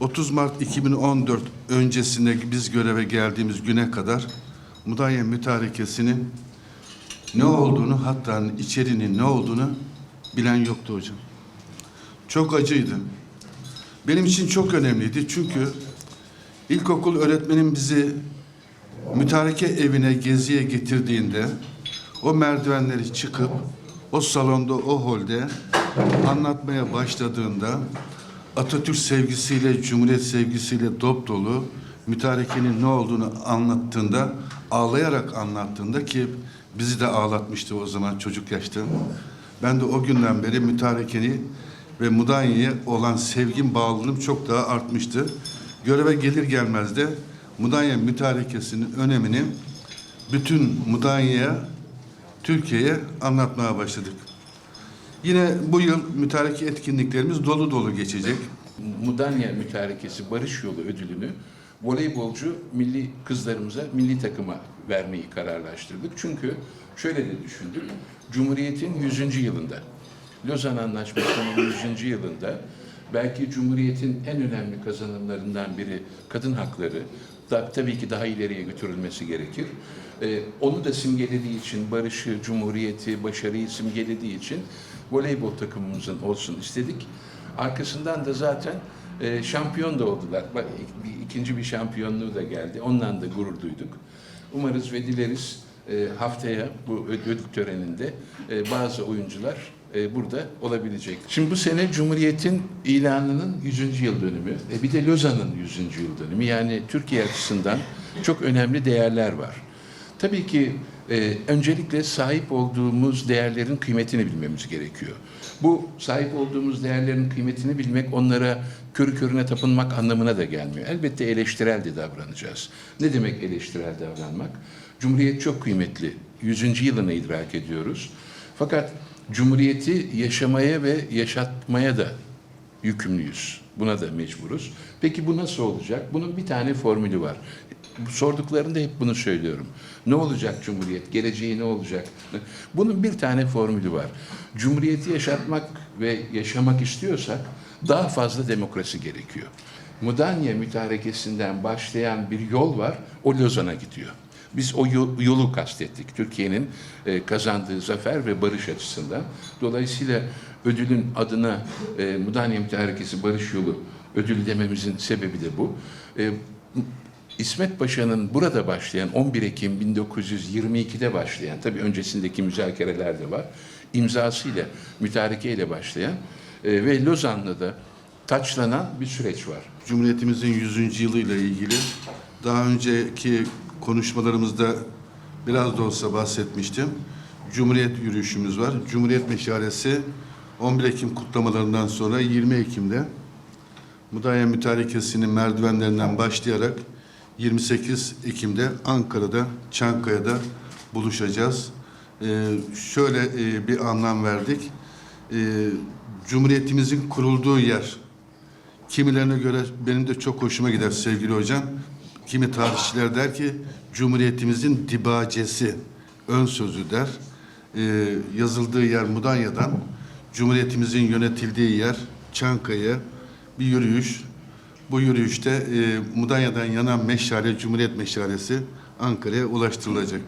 30 Mart 2014 öncesinde biz göreve geldiğimiz güne kadar Mudanya Mütarekesi'nin ne olduğunu hatta içeriğinin ne olduğunu bilen yoktu hocam. Çok acıydı. Benim için çok önemliydi çünkü ilkokul öğretmenim bizi mütareke evine geziye getirdiğinde o merdivenleri çıkıp o salonda o holde anlatmaya başladığında Atatürk sevgisiyle, Cumhuriyet sevgisiyle dop dolu mütarekenin ne olduğunu anlattığında, ağlayarak anlattığında ki bizi de ağlatmıştı o zaman çocuk yaşta. Ben de o günden beri mütarekeni ve Mudanya'ya olan sevgim, bağlılığım çok daha artmıştı. Göreve gelir gelmez de Mudanya mütarekesinin önemini bütün Mudanya'ya, Türkiye'ye anlatmaya başladık. Yine bu yıl mütareke etkinliklerimiz dolu dolu geçecek. Mudanya Mütarekesi Barış Yolu ödülünü voleybolcu milli kızlarımıza, milli takıma vermeyi kararlaştırdık. Çünkü şöyle de düşündük. Cumhuriyet'in 100. yılında, Lozan Anlaşması'nın 100. yılında belki Cumhuriyet'in en önemli kazanımlarından biri kadın hakları. Da, tabii ki daha ileriye götürülmesi gerekir. Ee, onu da simgelediği için, barışı, cumhuriyeti, başarıyı simgelediği için voleybol takımımızın olsun istedik. Arkasından da zaten e, şampiyon da oldular. Bak, bir, ikinci bir şampiyonluğu da geldi. Ondan da gurur duyduk. Umarız ve dileriz e, haftaya bu ödül töreninde e, bazı oyuncular e, burada olabilecek. Şimdi bu sene Cumhuriyet'in ilanının 100. yıl dönümü e, bir de Lozan'ın 100. yıl dönümü. Yani Türkiye açısından çok önemli değerler var. Tabii ki e, öncelikle sahip olduğumuz değerlerin kıymetini bilmemiz gerekiyor. Bu sahip olduğumuz değerlerin kıymetini bilmek onlara körü körüne tapınmak anlamına da gelmiyor. Elbette eleştirel de davranacağız. Ne demek eleştirel davranmak? Cumhuriyet çok kıymetli. 100. yılını idrak ediyoruz. Fakat Cumhuriyeti yaşamaya ve yaşatmaya da yükümlüyüz. Buna da mecburuz. Peki bu nasıl olacak? Bunun bir tane formülü var. Sorduklarında hep bunu söylüyorum. Ne olacak Cumhuriyet? Geleceği ne olacak? Bunun bir tane formülü var. Cumhuriyeti yaşatmak ve yaşamak istiyorsak daha fazla demokrasi gerekiyor. Mudanya mütarekesinden başlayan bir yol var. O Lozan'a gidiyor. Biz o yo- yolu kastettik. Türkiye'nin e, kazandığı zafer ve barış açısından. Dolayısıyla ödülün adına e, Mudanya Mütarekesi Barış Yolu ödül dememizin sebebi de bu. E, İsmet Paşa'nın burada başlayan 11 Ekim 1922'de başlayan tabii öncesindeki müzakereler de var. imzasıyla mütarekeyle başlayan ve Lozan'la da taçlanan bir süreç var. Cumhuriyetimizin 100. yılıyla ilgili daha önceki konuşmalarımızda biraz da olsa bahsetmiştim. Cumhuriyet yürüyüşümüz var. Cumhuriyet meşalesi 11 Ekim kutlamalarından sonra 20 Ekim'de Mudanya Mütarekesi'nin merdivenlerinden başlayarak 28 Ekim'de Ankara'da, Çankaya'da buluşacağız. Ee, şöyle e, bir anlam verdik. Ee, Cumhuriyetimizin kurulduğu yer, Kimilerine göre benim de çok hoşuma gider sevgili hocam. Kimi tarihçiler der ki Cumhuriyetimizin dibacesi ön sözü der. Ee, yazıldığı yer Mudanya'dan Cumhuriyetimizin yönetildiği yer Çankaya bir yürüyüş. Bu yürüyüşte e, Mudanya'dan yanan meşale, Cumhuriyet meşalesi Ankara'ya ulaştırılacak.